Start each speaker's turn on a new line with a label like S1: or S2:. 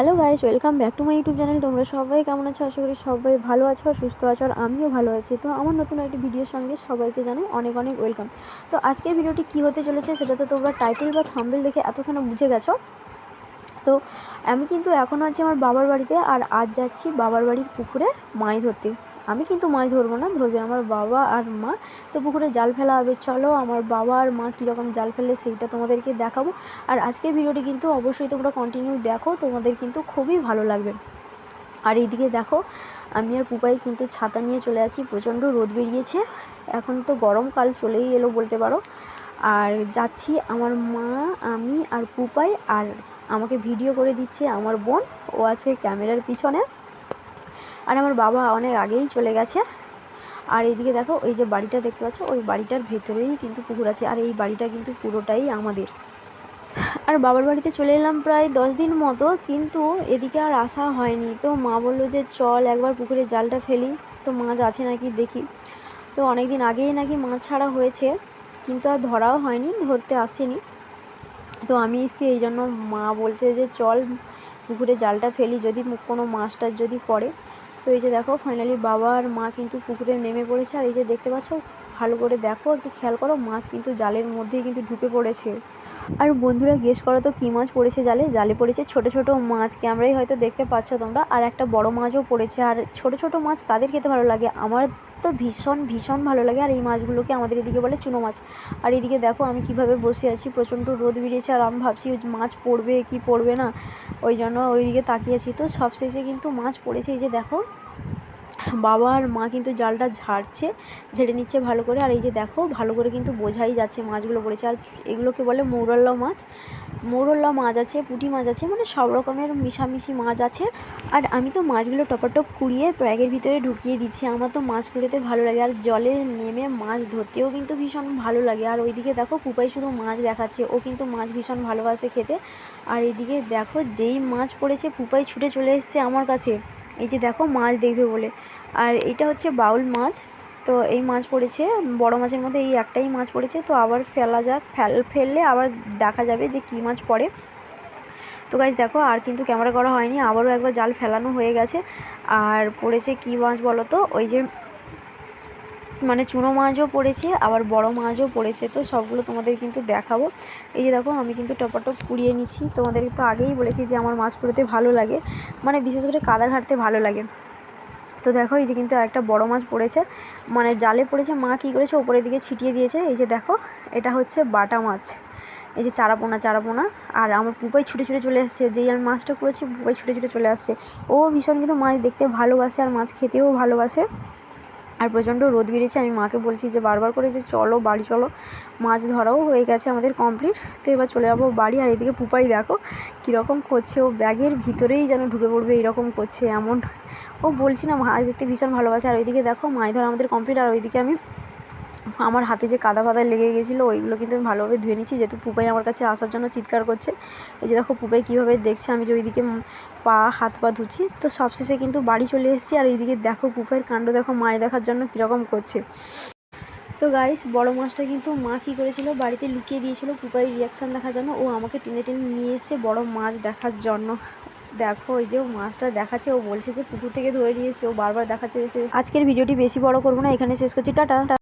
S1: Hello guys welcome back to my YouTube channel তোমরা সবাই কেমন আছো? আশা করি সবাই ভালো আছো আর সুস্থ আছো আর আমিও ভালো আছি। তো আমার নতুন একটি ভিডিওর সঙ্গে সবাইকে জানাই অনেক অনেক ওয়েলকাম তো আজকের ভিডিওটি কী হতে চলেছে সেটা তো তোমরা টাইটেল বা থাম্বেল দেখে এতখানে বুঝে গেছো। তো আমি কিন্তু এখন আছি আমার বাবার বাড়িতে আর আজ যাচ্ছি বাবার বাড়ির পুকুরে মাছ ধরতে। আমি কিন্তু মাছ ধরবো না, ধরবে আমার বাবা আর মা। তো পুকুরে জাল ফেলা হবে, চলো আমার বাবা আর মা কীরকম জাল ফেলে সেইটা তোমাদেরকে দেখাবো। আর আজকের ভিডিওটি কিন্তু অবশ্যই তোমরা কন্টিনিউ দেখো, তোমাদের কিন্তু খুবই ভালো লাগবে। আর এইদিকে দেখো, আমি আর পুপাই কিন্তু ছাতা নিয়ে চলে আছি, প্রচণ্ড রোদ বেরিয়েছে। এখন তো গরমকাল চলেই এলো বলতে পারো। আর যাচ্ছি আমার মা, আমি আর পুপাই, আর আমাকে ভিডিও করে দিচ্ছে আমার বোন। ও আছে ক্যামেরার পিছনে। আর আমার বাবা অনেক আগেই চলে গেছে। আর এইদিকে দেখো ওই যে বাড়িটা দেখতে পাচ্ছ, ওই বাড়িটার ভেতরেই কিন্তু পুকুর আছে, আর এই বাড়িটা কিন্তু পুরোটাই আমাদের। আর বাবার বাড়িতে চলে এলাম প্রায় দশ দিন মতো, কিন্তু এদিকে আর আসা হয়নি। তো মা বলল যে, চল একবার পুকুরে জালটা ফেলি। তো মাছ আছে নাকি দেখি। তো অনেক দিন আগেই নাকি মাছ ছাড়া হয়েছে, কিন্তু আর ধরাও হয়নি, ধরতে আসেনি। তো আমি এসে এই জন্য মা বলছে যে, চল পুকুরে জালটা ফেলি, যদি কোনো মাছ টাছ যদি পড়ে। তো এই যে দেখো ফাইনালি বাবা আর মা কিন্তু পুকুরে নেমে পড়েছে। আর এই যে দেখতে পাচ্ছ ভালো করে দেখো, একটু খেয়াল করো, মাছ কিন্তু জালের মধ্যেই কিন্তু ঢুকে পড়েছে। আর বন্ধুরা গেস করো তো কী মাছ পড়েছে জালে? জালে পড়েছে ছোট ছোট মাছ, ক্যামেরায় হয়তো দেখতে পাচ্ছ তোমরা, আর একটা বড় মাছও পড়েছে। আর ছোট ছোট মাছ কাদের খেতে ভালো লাগে? আমার তো ভীষণ ভীষণ ভালো লাগে, আর এই মাছগুলোকে আমাদের এদিকে বলে চুনো মাছ। আর এদিকে দেখো, আমি কীভাবে বসে আছি, প্রচণ্ড রোদ বেরিয়েছে, আর আমি ভাবছি মাছ পড়বে কি পড়বে না, ওই জন্য ওইদিকে তাকিয়েছি তো সবশেষে কিন্তু মাছ পড়েছে, এই যে দেখো। বাবা আর মা কিন্তু জালটা ঝাড়ছে, ঝেড়ে নিচ্ছে ভালো করে। আর এই যে দেখো, ভালো করে কিন্তু বোঝাই যাচ্ছে মাছগুলো পড়েছে। আর এগুলোকে বলে মৌরল্লা মাছ। মৌরল্লা মাছ আছে, পুঁটি মাছ আছে মানে সব রকমের মিশামিশি মাছ আছে। আর আমি তো মাছগুলো টপাটপ কুড়িয়ে ব্যাগের ভিতরে ঢুকিয়ে দিচ্ছি। আমার তো মাছ কুড়োতে ভালো লাগে। আর জলে নেমে মাছ ধরতেও কিন্তু ভীষণ ভালো লাগে। আর ওইদিকে দেখো পুপাই শুধু মাছ দেখাচ্ছে। ও কিন্তু মাছ ভীষণ ভালোবাসে খেতে। আর এদিকে দেখো, যেই মাছ পড়েছে পুপাই ছুটে চলে এসছে আমার কাছে। এই যে দেখো মাছ দেখবে বলে। আর এটা হচ্ছে বাউল মাছ। তো এই মাছ পড়েছে, বড় মাছের মধ্যে এই একটাই মাছ পড়েছে। তো আবার ফেলা যাক, ফেল, ফেললে আবার দেখা যাবে যে কি মাছ পড়ে। তো গাছ দেখো আর কিন্তু ক্যামেরা করা হয়নি, আবারও একবার জাল ফেলানো হয়ে গেছে। আর পড়েছে কি মাছ বলো তো? ওই যে মানে চুনো মাছও পড়েছে, আবার বড় মাছও পড়েছে। তো সবগুলো তোমাদের কিন্তু দেখাবো। এই যে দেখো, আমি কিন্তু টপাটপ কুড়িয়ে নিচ্ছি। তোমাদেরকে তো আগেই বলেছি যে আমার মাছ পড়তে ভালো লাগে। মানে বিশেষ করে কাদা ঘাটতে ভালো লাগে। তো দেখো, এই যে কিন্তু একটা বড় মাছ পড়েছে। মানে জালে পড়েছে, মা কী করেছে? ওপরের দিকে ছিটিয়ে দিয়েছে। এই যে দেখো, এটা হচ্ছে বাটা মাছ। এই যে চারাপোনা চারাপোনা। আর আমার পুপাই ছুটে ছুটে চলে আসছে। যেই আমি মাছটা করেছি পুপাই ছুটে ছুটে চলে আসছে। ও ভীষণ কিন্তু মাছ দেখতে ভালোবাসে আর মাছ খেতেও ভালোবাসে। আর প্রচণ্ড রোদ বেরিয়েছে, আমি মাকে বলছি যে বারবার করে যে চলো বাড়ি চলো, মাছ ধরাও হয়ে গেছে আমাদের কমপ্লিট তো এবার চলে যাব বাড়ি, আর এদিকে পুপাই দেখো কীরকম করছে, ও ব্যাগের ভিতরেই যেন ঢুকে পড়বে, এরকম করছে, এমন। ও বলছি না মাছ দেখতে ভীষণ ভালোবাসে, আর ওইদিকে দেখো মাছ ধরা আমাদের কমপ্লিট আর ওইদিকে আমি আমার হাতে যে কাদা ফাদা লেগে গেছিল, ওইগুলো কিন্তু আমি ভালোভাবে ধুয়ে নিচ্ছি। যেহেতু পুপাই আমার কাছে আসার জন্য চিৎকার করছে, এই যে দেখো পুপাই কীভাবে দেখছে, আমি যে ওইদিকে পা, হাত পা ধুচ্ছি। তো সবশেষে কিন্তু বাড়ি চলে এসেছি, আর এইদিকে দেখো পুপাইয়ের কাণ্ড, দেখো মাছ দেখার জন্য কীরকম করছে। তো গাইস বড় মাছটা কিন্তু মা কী করেছিল, বাড়িতে লুকিয়ে দিয়েছিল পুপাইয়ের রিয়াকশান দেখার জন্য। ও আমাকে টেনে টেনে নিয়ে এসছে বড় মাছ দেখার জন্য। দেখো ওই যে মাছটা দেখাচ্ছে, ও বলছে যে পুকুর থেকে ধরে নিয়ে এসছে, ও বারবার দেখাচ্ছে আজকের ভিডিওটি বেশি বড় করব না, এখানে শেষ করছি টাটা।